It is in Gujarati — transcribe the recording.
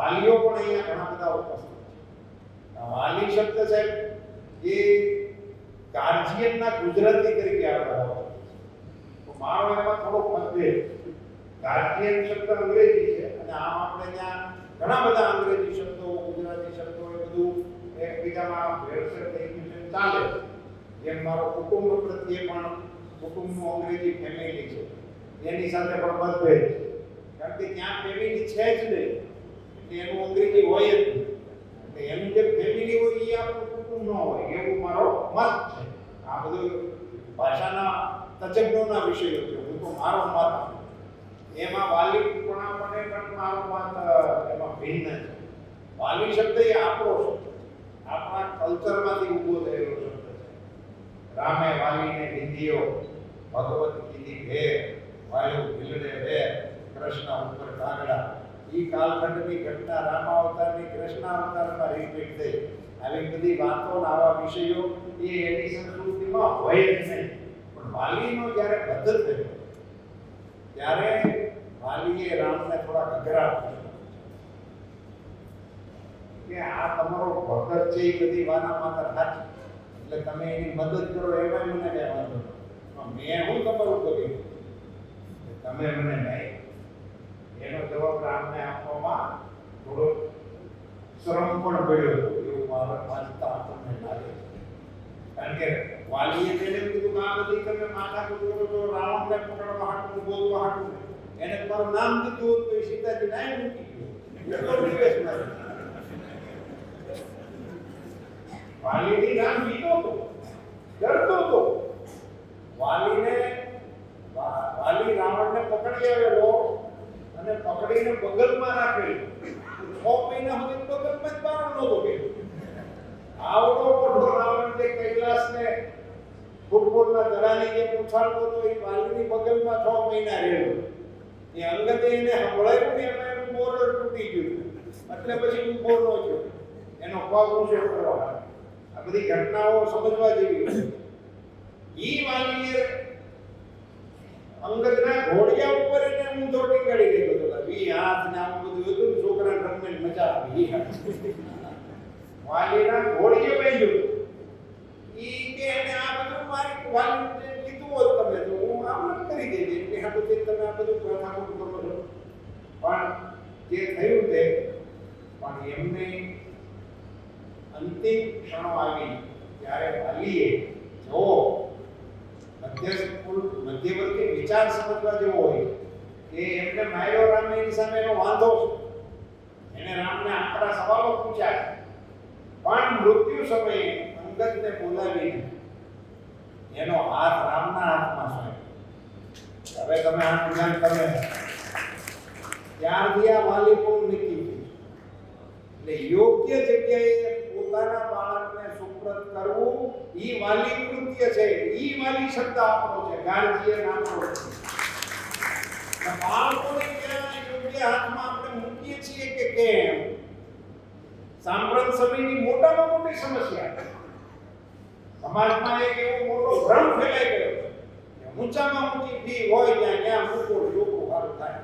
વાલીઓ પણ અહીંયા ઘણા બધા ઉપસ્થિત છે. વાલી શબ્દ સાહેબ, એ ગાર્જિયનના ગુજરાતી તરીકે આવતા તો મારો એમાં થોડો મતભેદ. ગાર્જિયન શબ્દ અંગ્રેજી છે, અને આમ આપણે ત્યાં ઘણા બધા અંગ્રેજી શબ્દો, ગુજરાતી શબ્દો એ બધું એકબીજામાં ભેળસેળ થઈ ગયું છે, ચાલે જેમ મારો કુટુંબ પ્રત્યે પણ કુટુંબનું અંગ્રેજી ફેમિલી છે. એની સાથે પણ મતભેદ છે કારણ કે ત્યાં ફેમિલી છે જ નહીં એટલે એનું અંગ્રેજી હોય જ નહીં એટલે એનું જે ફેમિલી હોય એ આપણું કુટુંબ ન હોય એવું મારો મત છે. આ બધું ભાષાના તજજ્ઞોના વિષયો છે. હું તો મારો મત એમાં વાલી પણ પણ મારો મત એમાં ભિન્ન છે. વાલી શબ્દ એ આપણો શબ્દ આપણા કલ્ચરમાંથી ઊભો થયેલો શબ્દ છે. રામે વાલીને દીધીઓ ભગવત કીધી ભેર વાયુ ભીલડે ભેર કૃષ્ણ ઉપર કાગડા. ઈ કાલખંડની ઘટના રામાવતારની કૃષ્ણ અવતારમાં રિપીટ થઈ. આવી બધી વાતો આવા વિષયો એ એની સંસ્કૃતિમાં હોય જ નહીં. પણ વાલીનો જ્યારે બદલ થયો, ત્યારે વાલીએ રામને થોડા અઘરા કે આ તમારો ભગત છે એ બધી વાના માતા સાચી. એટલે તમે એની મદદ કરો એમાં મને કઈ વાંધો મેં હું તમારું કર્યું તમે મને નહીં. એનો જવાબ રામને આપવામાં થોડો શ્રમ પણ પડ્યો હતો. મારા વાંચતા લાગે કારણ કે વાલીએ કીધું તમે માથા કરો છો રાવણને પકડવા હાટું, બોલવા હાટું. એને તમારું નામ કીધું તો સીતાજી નાય મૂકી નામ લીધો હતો. ડરતો હતો વાલીને વાલી પકડી આવેલો અને પકડીને બગલમાં રાખેલો. છ મહિના સુધી બગલમાં જ બાર નહોતો ગયો આવડો મોટો રાવણ જે કૈલાસને ગુરુકુળના દડાની જે પૂછાડતો હતો, એ વાલીની બગલમાં છ મહિના રહેલો. એ અંગતે એને સંભળાયું ને એમાં એનું બોર્ડર તૂટી ગયું. એટલે પછી હું બોલો છો એનો પગ ઊંચો કરવા આ બધી ઘટનાઓ સમજવા જેવી ઈ વાલીએ અંગતના ઘોડિયા ઉપર એને ઊંધો ટીંગાડી ગયો હતો. વી હાથ ને આમ બધું હતું છોકરા રમવાની મજા આવી. વાલીના ઘોડીએ બેઠું ઈ કે એને આ બધું મારી વાલી કીધું હોત તમે, તો હું આમ ન કરી દેજે એટલે હાટું તે તમે આ બધું પ્રથાકુટ કરો. પણ જે થયું તે, પણ એમને અંતિમ ક્ષણો આવી ત્યારે વાલીએ જો મધ્યવર્તી વિચાર સમજવા જેવો હોય, કે એમને માર્યો રામ એની સામે એનો વાંધો. એને રામને આકરા સવાલો પૂછ્યા. પણ મૃત્યુ સમયે અંગદને બોલાવીને એનો હાથ રામના હાથમાં સોંપ્યો. હવે તમે આ જ્ઞાન તમે ત્યારથી આ વાલી પણ નીકળી ગયું એટલે યોગ્ય જગ્યાએ પોતાના બાળકને સુપ્રત કરવું, ઈ વાલી કૃત્ય છે. ઈ વાલી શબ્દ આપણો છે. ગાર્જિયન આપણો છે અને બાળકોને ત્યાં યોગ્ય હાથમાં આપણે મૂકીએ. છીએ કે કેમ સાંપ્રત સમયની મોટામાં મોટી સમસ્યા સમાજમાં એક એવો મોટો ભ્રમ ફેલાઈ ગયો ઊંચામાં ઊંચી ફી હોય ત્યાં ક્યાં મૂકો લોકો હાલ થાય.